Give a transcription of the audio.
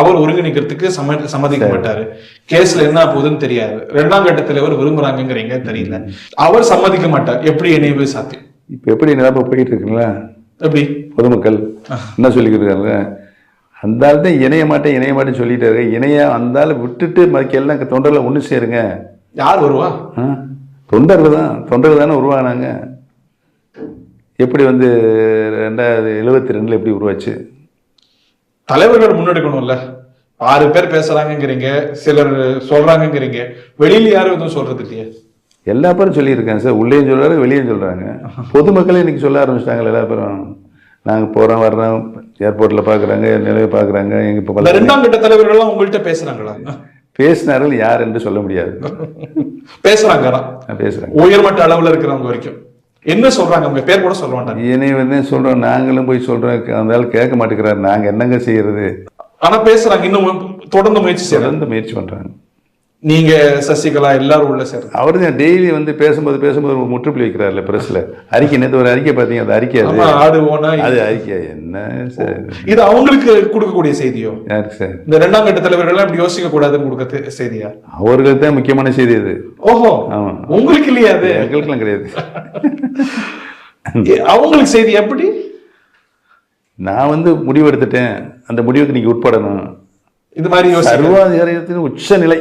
அவர் ஒருங்கிணைக்கிறதுக்கு சம்ம சம்மதிக்க மாட்டாரு கேஸ்ல என்ன போகுதுன்னு தெரியாது. ரெண்டாம் கட்ட தலைவர் விரும்புறாங்கங்கிறீங்க தெரியல. அவர் சம்மதிக்க மாட்டார். எப்படி இணைவு சாத்தியம் இப்போ எப்படி நிலப்ப போயிட்டு இருக்குங்களா? எப்படி? பொதுமக்கள் என்ன சொல்லிக்கிட்டு இருக்காங்க? அந்த ஆள் தான் இணைய மாட்டேன் இணைய மாட்டேன்னு சொல்லிட்டு இருக்க இணைய அந்த ஆளை விட்டுட்டு மறுக்க எல்லாம் தொண்டரில் ஒன்று சேருங்க. யார் வருவா? தொண்டர்கள் தான். தொண்டர்கள் தானே உருவானாங்க. எப்படி வந்து ரெண்டாயிரத்தி எழுபத்தி ரெண்டில் எப்படி உருவாச்சு? தலைவர்கள் முன்னெடுக்கணும்ல. ஆறு பேர் பேசுறாங்கங்கிறீங்க சிலர் சொல்றாங்கங்கிறீங்க. வெளியில யாரும் எதுவும் சொல்றது இல்லையே? எல்லா பேரும் சொல்லியிருக்காங்க சார். உள்ளேயும் சொல்றாரு வெளியும் சொல்றாங்க. பொதுமக்களே இன்னைக்கு சொல்ல ஆரம்பிச்சிட்டாங்க எல்லா பேரும். நாங்கள் போகிறோம் வர்றோம் ஏர்போர்ட்டில் பார்க்குறாங்க நிலையை பார்க்குறாங்க எங்கள் இப்போ ரெண்டாம் கட்ட தலைவர்கள்லாம் உங்கள்கிட்ட பேசுறாங்களா? பேசினார்கள் யார் என்று சொல்ல முடியாது. பேசுறாங்க நான் பேசுகிறேன் உயர்மட்ட அளவுல இருக்கிறவங்க வரைக்கும். என்ன சொல்றாங்க? உங்க பேர் கூட சொல்ல மாட்டாங்க இனி வந்து சொல்கிறோம் நாங்களும் போய் சொல்கிறோம் அந்த ஆள் கேட்க மாட்டேங்கிறாரு. நாங்கள் என்னங்க செய்யறது? ஆனா பேசுறாங்க இன்னும் தொடர்ந்து முயற்சி தொடர்ந்து முயற்சி பண்ணுறாங்க நீங்க சசிகலா எல்லாரும் உள்ள சேர்ந்து. அவர் தான் டெய்லி வந்து பேசும்போது பேசும்போது முற்றுப்புள்ளி வைக்கிறார்ல பிரஸ்ல அறிக்கை நேற்று ஒரு அறிக்கை பார்த்தீங்க அந்த அறிக்கை அது? ஆடு ஓனா அது அறிக்கை என்ன சார்? இது அவங்களுக்கு கொடுக்கக்கூடிய செய்தியோ? யாருக்கு சார்? இந்த ரெண்டாம் கட்ட தலைவர்கள் இப்படி யோசிக்க கூடாதுன்னு கொடுக்க செய்தியா? அவர்களுக்கு தான் முக்கியமான செய்தி அது. ஓஹோ உங்களுக்கு இல்லையா அது? எங்களுக்கெல்லாம் கிடையாது. அவங்களுக்கு செய்தி எப்படி? நான் வந்து முடிவு எடுத்துட்டேன் அந்த முடிவுக்கு நீங்க உட்படணும். இது மாதிரி சர்வாதிகாரத்தின் உச்ச நிலை